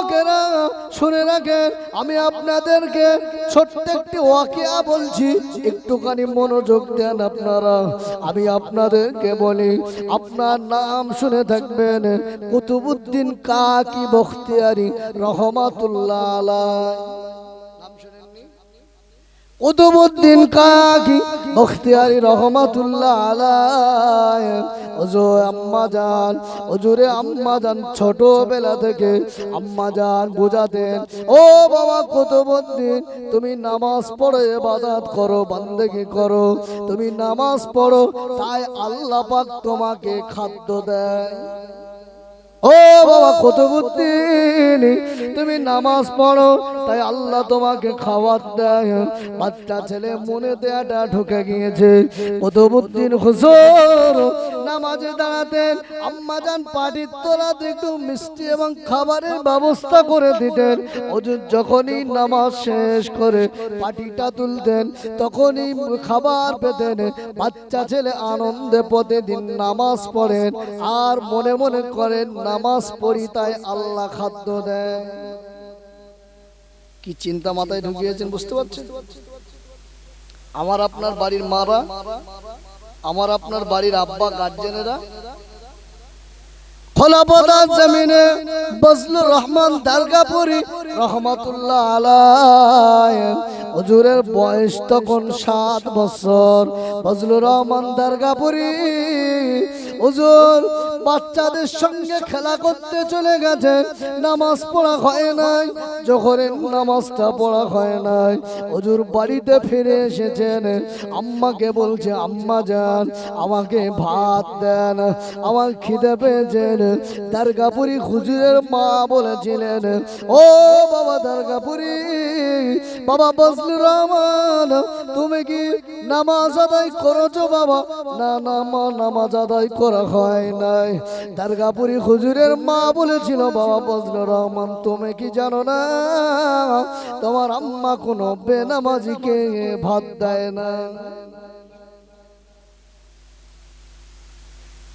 যুবকেরা শুনে রাখেন, আমি আপনাদেরকে ছোট্ট একটি ওয়াকিয়া বলছি। একটুখানি মনোযোগ দেন আপনারা। আমি আপনাদেরকে বলি, আপনার নাম শুনে থাকবেন, কুতুবুদ্দিন কাকি বখতিয়ারি রহমাতুল্লাহ আলাই কুতুবুদ্দিন কাকি বখতিয়ারি রহমাতুল্লাহ আলাই ওজো আম্মা জান ওজুরে আম্মা জান ছোটবেলা থেকে আম্মা জান বোঝাতেন, ও বাবা কুতুবুদ্দিন, তুমি নামাজ পড়ো ইবাদত করো, বান্দেগি করো, তুমি নামাজ পড়ো, তাই আল্লাহ পাক তোমাকে খাদ্য দেয় ও বাবা, কুতুবুদ্দিন, তুমি নামাজ পড়ো, তাই আল্লাহ তোমাকে খাবার দেয়। বাচ্চা ছেলে মনে দেয়াটা ঢুকে গিয়েছে। কুতুবুদ্দিন, হুজুর খাবারের ব্যবস্থা করে দিতেন। যখনই নামাজ শেষ করে তুলতেন খাবার পেতেন। বাচ্চা ছেলে আনন্দে প্রতিদিন নামাজ পড়েন আর মনে মনে করেন, নামাজ পড়ি তাই আল্লাহ খাদ্য দেয় কি চিন্তা মাথায় ঢুকিয়েছেন বুঝতে পারছেন? আমার আপনার বাড়ির মারা আমার আপনার বাড়ির আব্বা গার্জেনেরা খোলাপদার জমিনে বজলুর রহমান দারগাপুরি রহমাতুল্লাহ হুজুরের বয়স তখন সাত বছর। বজলুর রহমান দারগাপুরি। হুজুর বাচ্চাদের সঙ্গে খেলা করতে চলে গেছে। নামাজ পড়া হয় নাই, জোহরের নামাজটা পড়া হয় নাই। হুজুর বাড়িতে ফিরে এসেছেন। আম্মাকে বলছে, আম্মা যান, আমাকে ভাত দেন, আমার খিদে পেয়েছেন দারগাপুরি হুজুরের মা বলেছিলেন, ও বাবা দারগাপুরি, বাবা বজলুর রহমান, তুমি কি নামাজ আদায় করেছ বাবা? না না নামাজ আদায় করা হয় নাই। দারগাপুরি হুজুরের মা বলেছিল, বাবা বজলুর রহমান, তুমি কি জানো না? তোমার আম্মা কোনো বেনামাজিকে ভাত দেয় না।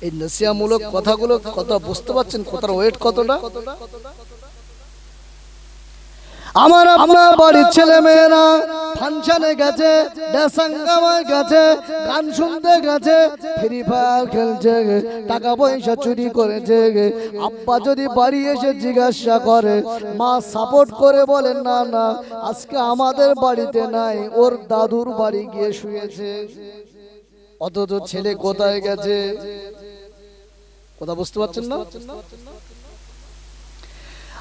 এই নসিয়ামূলক কথাগুলো কথা বুঝতে পারছেন? কথার ওয়েট কতটা? আমার আপনার বাড়ির ছেলে মেয়েরা ফাংশনে গেছে গেছে, গান শুনতে গেছে ফ্রি ফায়ার খেলছে, টাকা পয়সা চুরি করেছে। আব্বা যদি বাড়ি এসে জিজ্ঞাসা করে, মা সাপোর্ট করে বলে না না, আজকে আমাদের বাড়িতে নাই, ওর দাদুর বাড়ি গিয়ে শুয়েছে। অথচ ছেলে কোথায় গেছে? কথা বুঝতে পারছেন না?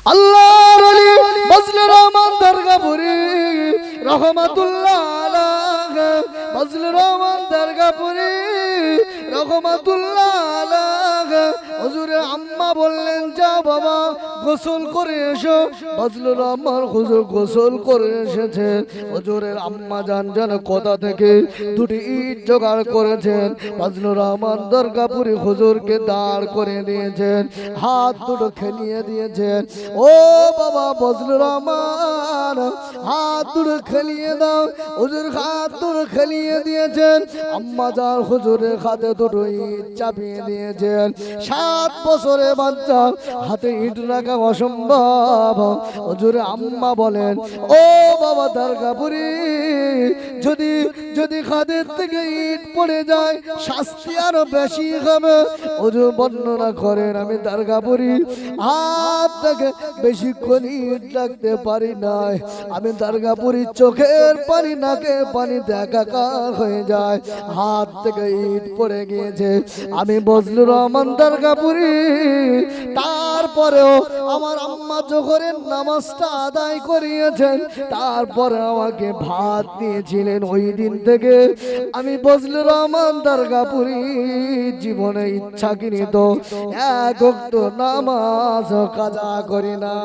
আল্লাহর আলী বজলুর রহমান দরগাপুরি রহমাতুল্লাহ আলাহ বজলুর রহমান দরগাপুরি রহমাতুল্লাহ আলাহ বজলুর রহমান হুজুর গোসল দাঁড় করে দিয়েছেন হাত দুটো খেলিয়ে দিয়েছেন। ও বাবা বজলুর রহমান, হাত দুটো খেলিয়ে দাও। হুজুর হাত দুটো খেলিয়ে দিয়েছেন। আম্মা যার হুজুরের হাতে দুটো ইট চাপিয়ে দিয়েছেন। সাত বছরে বাচ্চা, হাতে ইট রাখা অসম্ভব। হুজুরে আম্মা বলেন, ও বাবা দরগাপুরি, যদি যদি খাদের থেকে ইট পড়ে যায়, শাস্তি আরও বেশি হবে। হুজুর বর্ণনা করেন, আমি দরগাপুরি হাত থেকে বেশিক্ষণ ইট রাখতে পারি নাই। আমি দরগাপুরি চোখের পানি, নাকে পানি দেখাকার হয়ে যায়। হাত থেকে ইট পড়ে গিয়েছে। আমি বজলুর রহমান তারপরেও আমার আম্মা জোহরের নামাজটা আদায় করিয়েছেন। তারপরে আমাকে ভাত দিয়েছিলেন ওই দিন থেকে। আমি বজলুর রহমান দরগাপুরি জীবনে ইচ্ছা কিনি তো এক নামাজ কাজা করি না।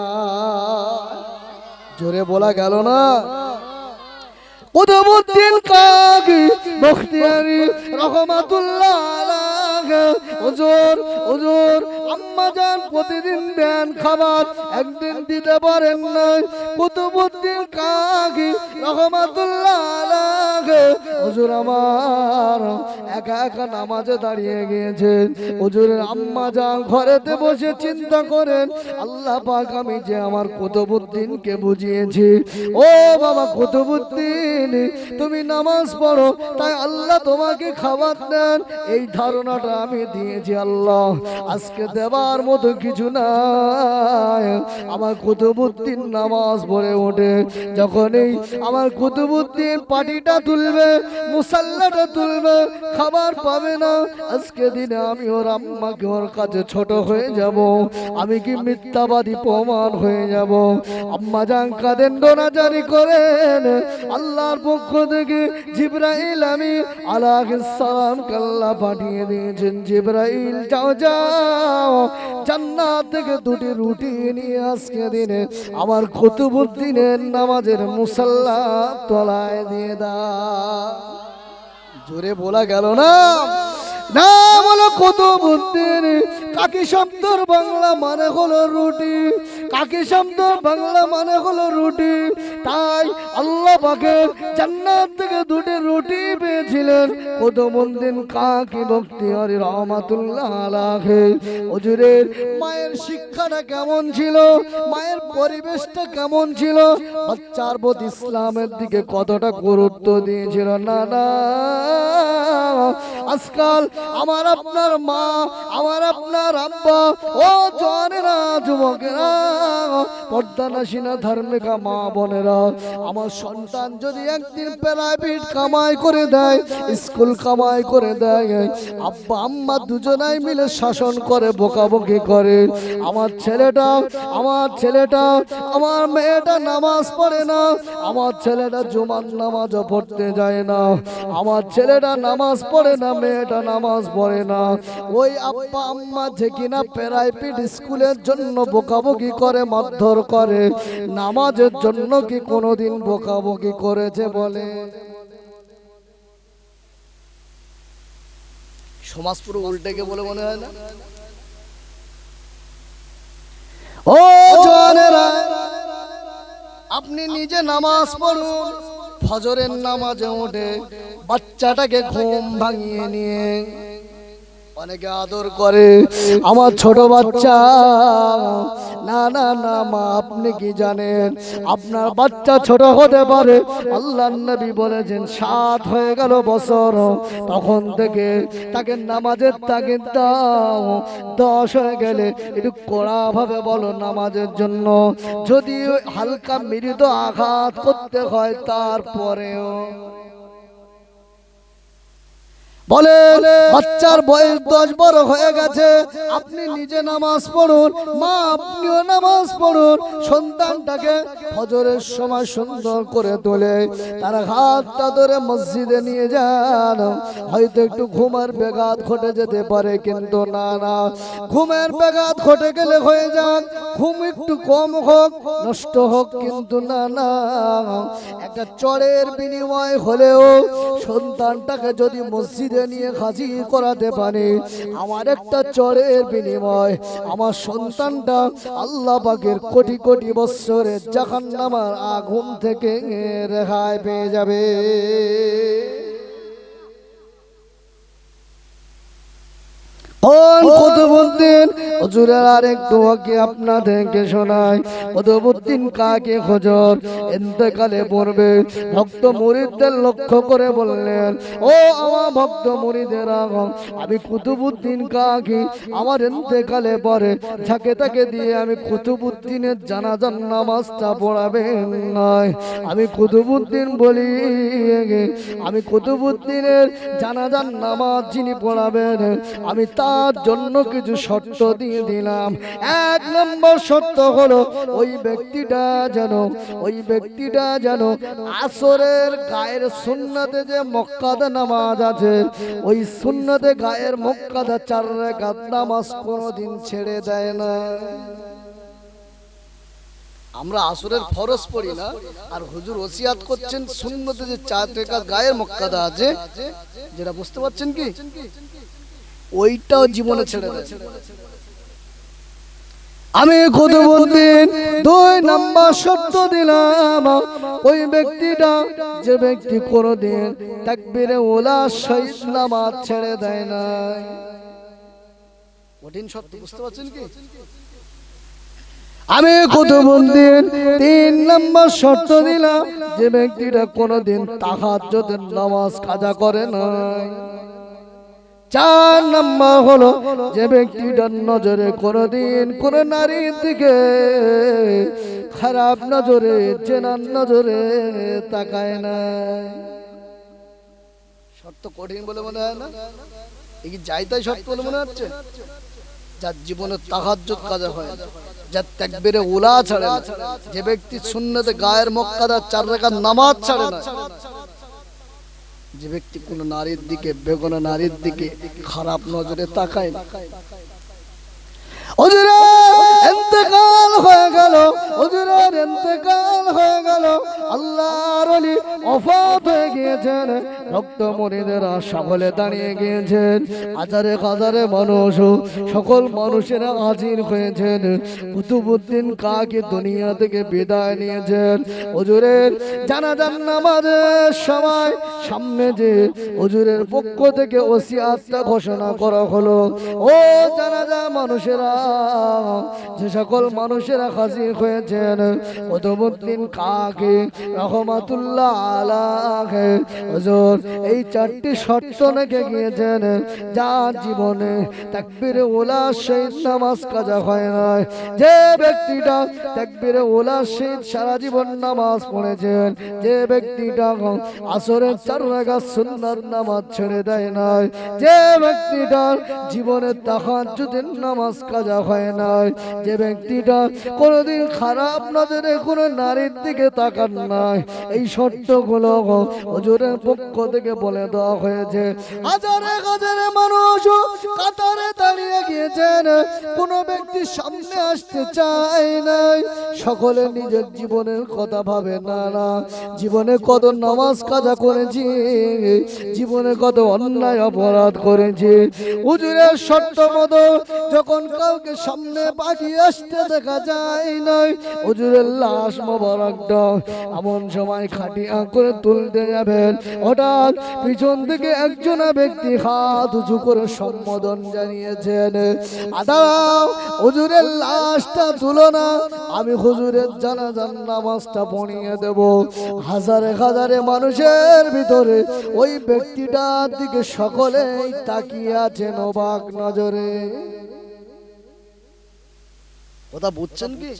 জোরে বলা গেল না? কুতুবুদ্দিন কাকি, বখতিয়ারি রহমাতুল্লাহ হুজুর হুজুর আম্মা যান প্রতিদিন দেন খাবার একদিন দিতে পারেন না কুতুবুদ্দিন কাকি রহমাতুল্লাহ হুজুর আমার একা একা নামাজে দাঁড়িয়ে গিয়েছেন। হুজুরের আম্মা যান ঘরেতে বসে চিন্তা করেন, আল্লাহ পাক আমি যে আমার কুতুবুদ্দিনকে বুঝিয়েছি। ও বাবা কুতুবুদ্দিন, তুমি নামাজ পড়ো, তাই আল্লাহ তোমাকে খাবার দেন। এই ধারণাটা আমি দিয়েছি আল্লাহ। আজকে দেবার মতো কিছু নাই। আমার কুতুবুদ্দিন নামাজ পড়ে ওঠে। যখন এই আমার কুতুবুদ্দিন পাটিটা তুলবে মুসাল্লাটা তুলবে, খাবার পাবে না। আজকে দিনে আমি ওর আম্মাকে ওর কাছে ছোট হয়ে যাব। আমি কি মিথ্যাবাদী প্রমাণ হয়ে যাব? আম্মা জান কাঁদেন জারি করেন। আল্লাহর পক্ষ থেকে জিব্রাইল আমি আলাইহিস সালাম কাল্লা পাঠিয়ে দিয়েছেন। জিব্রাইল, যাও যাও। জান্নাত থেকে দুটি রুটি নিয়ে আজকে দিনে আমার কুতুবুদ্দিনের নামাজের মুসাল্লা তলায় দিয়ে দা জোরে বলা গেল না? না, বলো কত বুদ্ধির? কাকি শব্দর বাংলা মানে হলো রুটি। কাকি শব্দ বাংলা মানে হলো রুটি। তাই আল্লাহ পাকের জান্নাত থেকে দুটি রুটি পেয়েছিলেন। কত মন্দির কাকি ভক্তি হরি রহমাতুল্লাহ আলাহে হুজুরের মায়ের শিক্ষাটা কেমন ছিল? মায়ের পরিবেশটা কেমন ছিল? বাচ্চার প্রতি ইসলামের দিকে কতটা গুরুত্ব দিয়েছিল? না না। আজকাল আমার আপনার মা, আমার আপনার আব্বা, ও জনেরা, যুবকেরা পর্দানাসীনা ধার্মিকা মা বোনেরা, আমার সন্তান যদি একদিন প্রাইভেট কামাই করে দেয়, স্কুল কামাই করে দেয়। আব্বা, আম্মা দুজনাই মিলে শাসন করে, বকাবকি করে। আমার ছেলেটা আমার ছেলেটা, আমার মেয়েটা নামাজ পড়ে না। আমার ছেলেটা জুমার নামাজও পড়তে যায় না। আমার ছেলেটা নামাজ পড়ে না, মেয়েটা নামাজ পড়ে না। ওই আব্বা, আম্মা যে কিনা প্রাইভেট স্কুলের জন্য বকাবকি করে, মারধর করে, নামাজের জন্য কি কোনোদিন বকাবকি করেছে বলে? সমাজ পুরো উল্টে গে বলে মনে হয় না? ও জনেরা আপনি নিজে নামাজ পড়ুন ফজরের নামাজে ওঠে বাচ্চাটাকে ঘুম ভাঙিয়ে নিয়ে অনেকে আদর করে। আমার ছোট বাচ্চা, না না না, মা, আপনি কি জানেন? আপনার বাচ্চা ছোট হতে পারে। আল্লাহ নবী বলেছেন, সাত হয়ে গেল বছর। তখন থেকে তাকে নামাজের তাকে দাও। দশ হয়ে গেলে একটু কড়া ভাবে বলো নামাজের জন্য। যদি হালকা মৃদু আঘাত করতে হয়, তারপরেও। বলে বাচ্চার বয়স দশ বড় হয়ে গেছে। আপনি নিজে নামাজ পড়ুন মা আপনিও নামাজ পড়ুন। সন্তানটাকে ফজরের সময় সুন্দর করে তোলে তার হাতটা ধরে মসজিদে নিয়ে যান। হয়তো একটু ঘুমের বেঘাত ঘটে যেতে পারে কিন্তু না না। ঘুমের বেঘাত ঘটে গেলে হয়ে যান ঘুম একটু কম হোক নষ্ট হোক কিন্তু না না। একটা চড়ের বিনিময় হলেও সন্তানটাকে যদি মসজিদে নিয়ে হাজির করাতে পারে। আমার একটা চরের বিনিময়। আমার সন্তানটা আল্লাহ পাকের কোটি কোটি বৎসরের জাহান্নামার আগুন থেকে রেহাই পেয়ে যাবে। কুতুবুদ্দিন কাকে পড়বে। লক্ষ্য করে বললেন, ও আমার আমি কুতুবুদ্দিন কাকি। আমার এতেকালে পরে যাকে তাকে দিয়ে আমি কুতুবুদ্দিনের জানাজান নামাজটা পড়াবেন নয় আমি কুতুবুদ্দিন বলি আমি কুতুবুদ্দিনের জানাজান নামাজ যিনি পড়াবেন, আমি তার জন্য কিছু শর্ত দিয়ে দিলাম। এক নম্বর শর্ত হলো ওই ব্যক্তিটা যেন, ওই ব্যক্তিটা যেন আসরের গায়ের সুন্নাতে যে মক্কাদা নামাজ আছে, ওই সুন্নাতে গায়ের মক্কাদা চার রেখাত নামাজ কোনোদিন ছেড়ে দেয় না। আমরা আসরের ফরজ পড়ি না, আর হুজুর ওসিয়াত করছেন সুন্নতে যে চার গায়ের মক্কাদা আছে, যেটা বুঝতে পারছেন কি? ওইটাও জীবনে ছেড়ে দেয় আমি কুতুবুদ্দিন দুই নাম্বার সত্য দিলাম। ওই ব্যক্তিটা যে ব্যক্তি কোনোদিন তাকবীরে ওলা শহীদ নামাজ ছেড়ে দেয় না কঠিন সত্য বুঝতে পারছেন কি? আমি কুতুবুদ্দিন তিন নম্বর শর্ত দিলাম। যে ব্যক্তিটা কোনোদিন তাহাজ্জুদের নামাজ কাজা করে না চার নম্বর হলো, যে ব্যক্তিটার নজরে কোনোদিন কোন নারীর দিকে খারাপ নজরে, চেনার নজরে তাকায় না। শর্ত কঠিন বলে মনে হয় না? এই যাই তাই শর্ত বলে মনে হচ্ছে? যার জীবনে তাহাজ্জুদ কাজা হয়, যার ত্যাগবেরে উলা ছাড়ে যে ব্যক্তি শূন্যতে গায়ের মক্কাদা চার রেখা নামাজ ছাড়ে না যে ব্যক্তি কোনো নারীর দিকে, বেগুন নারীর দিকে খারাপ নজরে তাকায় না। ইন্তেকাল হয়ে গেল। হুজুরের হয়ে হয়ে গিয়েছেন। রক্ত মরিদেরা সকলে দাঁড়িয়ে গিয়েছেন। হাজারে হাজারে মানুষ, সকল মানুষেরা হাজির হয়েছেন। কুতুবুদ্দিন কাকে দুনিয়া থেকে বিদায় নিয়েছেন? হুজুরের জানাজান নামাজের সময় সামনে যে হুজুরের পক্ষ থেকে ওসিয়াতটা ঘোষণা করা হলো, ও জানাজা মানুষেরা, যে সকল মানুষেরা হাজির হয়েছেন কুতুবুদ্দিন কাকে রহমাতুল্লাহ আলাহে হুজুর, এই চারটি শর্ত রেখে গিয়েছেন যার জীবনে তাকবীরে ওলা নামাজ কাজা হয় না যে ব্যক্তিটা ওলা সারা জীবন নামাজ পড়েছেন, যে ব্যক্তিটা আসরের চার সুন্দর নামাজ ছেড়ে দেয় না যে ব্যক্তিটা জীবনে তাহাজ্জুদের নামাজ কাজা হয় না যে ব্যক্তিটা কোনোদিন খারাপ নজরে কোনো নারীর দিকে তাকান নাই। এই শর্তগুলো হুজুরের পক্ষ থেকে বলে দেওয়া হয়েছে, হাজারে হাজারে মানুষ কাতারে দাঁড়িয়ে গিয়েছেন, কোন ব্যক্তি সামনে আসতে চায় নাই। সকলে নিজের জীবনের কথা ভাবে, না না, জীবনে কত নামাজ কাজা করেছি, জীবনে কত অন্যায় অপরাধ করেছি। হুজুরের শর্ত মতো যখন কাউকে সামনে পাঠিয়ে আসতে দেখা যায় নাই, হুজুরের লাশ মোবারকটা এমন সময় খাটিয়া করে তুলতে যাবেন। হঠাৎ পিছন থেকে একজন ব্যক্তি হাত উঁচু করে সম্বোধন জানিয়েছেন হুজুরের লাশটা তুলো না, আমি হুজুরের জানাজান নামাজটা পড়িয়ে দেব। হাজারে হাজারে মানুষের ভিতরে ওই ব্যক্তিটার দিকে সকলেই তাকিয়ে আছেন অবাক নজরে। কথা বুঝছেন কি?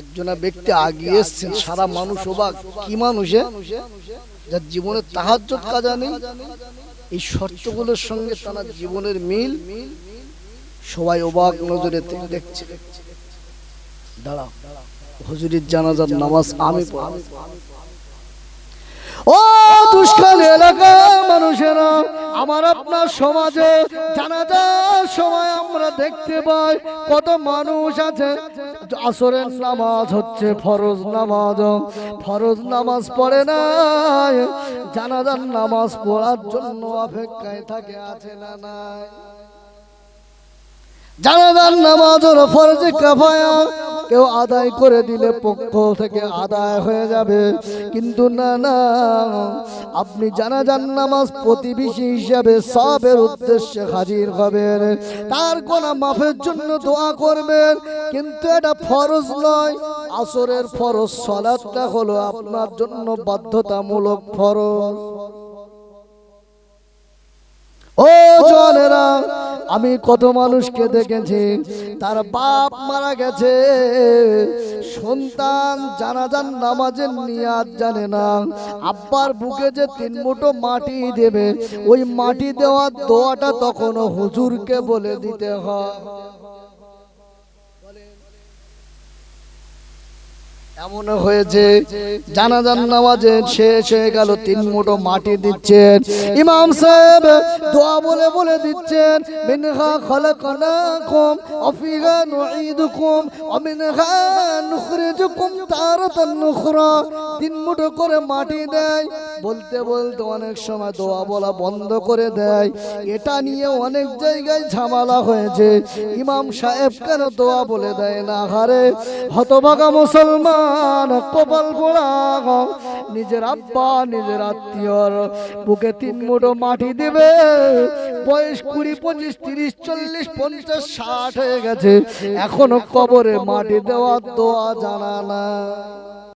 একজনা ব্যক্তি আগিয়ে এসছেন, সারা মানুষ অবাক। কি মানুষে যার জীবনে তাহাজ্জত কাজা নেই, এই শর্তগুলোর সঙ্গে তার জীবনের মিল সবাই অবাক নজরে দেখছে। দাঁড়া হজুরির জানাজার নামাজ আমি। ও দুষ্কাল এলাকা মানুষেরা, আমার আপনার সমাজে জানাজার সময় আমরা দেখতে পাই কত মানুষ আছে। আসরের নামাজ হচ্ছে ফরজ নামাজ ফরজ নামাজ পড়ে না, জানাজার নামাজ পড়ার জন্য অপেক্ষায় থাকে, আছে না নাই? জানাজার নামাজ ফরজে কাফায়া কেউ আদায় করে দিলে পক্ষ থেকে আদায় হয়ে যাবে। কিন্তু না না, আপনি জানাজান নামাজ প্রতিবেশী হিসাবে সবের উদ্দেশ্যে হাজির হবেন। তার কোন মাফের জন্য দোয়া করবেন। কিন্তু এটা ফরজ নয়। আসরের ফরজ সলাৎটা হলো আপনার জন্য বাধ্যতামূলক ফরজ। ও জনেরা আমি কত মানুষকে দেখেছি, তার বাপ মারা গেছে। সন্তান জানাজান নামাজের নিয়াজ জানে না। আব্বার বুকে যে তিন মুঠো মাটি দেবে, ওই মাটি দেওয়ার দোয়াটা তখন হুজুরকে বলে দিতে হয়। এমন হয়েছে জানাজান নামাজে শেষ হয়ে গেল, তিন মুঠো মাটি দিচ্ছেন। ইমাম সাহেব দোয়া বলে বলে দিচ্ছেন, মিনহা খলাকনাকুম অফিহা নুঈদুকুম ওয়া মিনহা নুখরিজুকুম তারাতান নুখরা। তিন মুঠো করে মাটি দেয় বলতে বলতে অনেক সময় দোয়া বলা বন্ধ করে দেয়। এটা নিয়ে অনেক জায়গায় ঝামেলা হয়েছে। ইমাম সাহেব কেন দোয়া বলে দেয় না? হারে হতভাগা মুসলমান, কপাল পোড়া নিজের আব্বা, নিজের আত্মীয়র বুকে তিন মুঠো মাটি দিবে। বয়স কুড়ি, পঁচিশ, তিরিশ, চল্লিশ, পঞ্চাশ, ষাট হয়ে গেছে। এখনও কবরে মাটি দেওয়ার দোয়া জানা না।